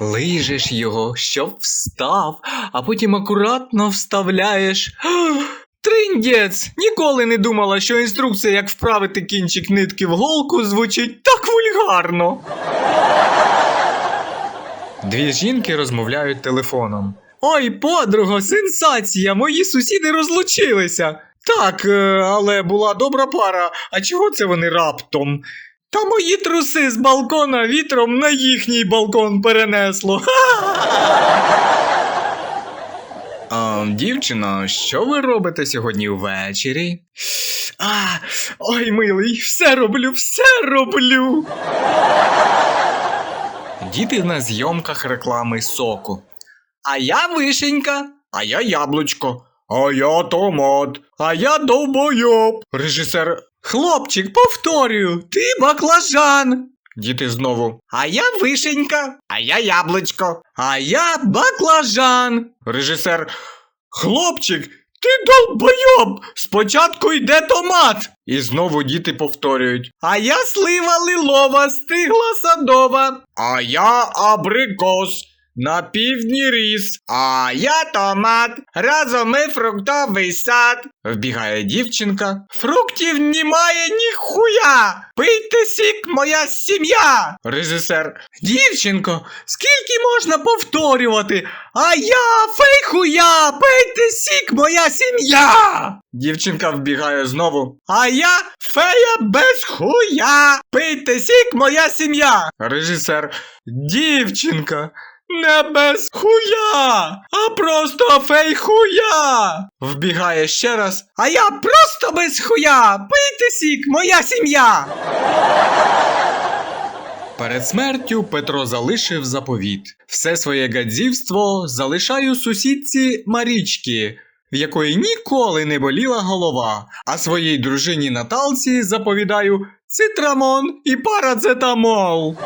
Лижеш його, щоб встав, а потім акуратно вставляєш. Триндець! Ніколи не думала, що інструкція, як вправити кінчик нитки в голку, звучить так вульгарно. Дві жінки розмовляють телефоном. Ой, подруго, сенсація! Мої сусіди розлучилися. Так, е, але була добра пара. А чого це вони раптом? Та мої труси з балкона вітром на їхній балкон перенесло. А, дівчино, що ви робите сьогодні ввечері? А, ой, милий, все роблю, все роблю. Діти на зйомках реклами соку. А я вишенька, а я яблучко, а я томат, а я довбойоб. Режисер. Хлопчик, повторюю, ти баклажан. Діти знову. А я вишенька, а я яблучко, а я баклажан. Режисер. Хлопчик, ти долбойоб! Спочатку йде томат. І знову діти повторюють. А я слива лилова, стигла садова. А я абрикос. На півдні ріс, а я томат, разом ми фруктовий сад. Вбігає дівчинка. Фруктів немає ніхуя. Пийте сік, моя сім'я. Режисер. Дівчинко, скільки можна повторювати? А я фейхуя, пийте сік, моя сім'я. Дівчинка вбігає знову. А я фея без хуя. Пийте сік, моя сім'я. Режисер. Дівчинка. Не без хуя, а просто фейхуя. Вбігає ще раз. А я просто без хуя. Пийте сік, моя сім'я. Перед смертю Петро залишив заповіт. Все своє гадзівство залишаю сусідці Марічки, в якої ніколи не боліла голова, а своїй дружині Наталці заповідаю цитрамон і парацетамол.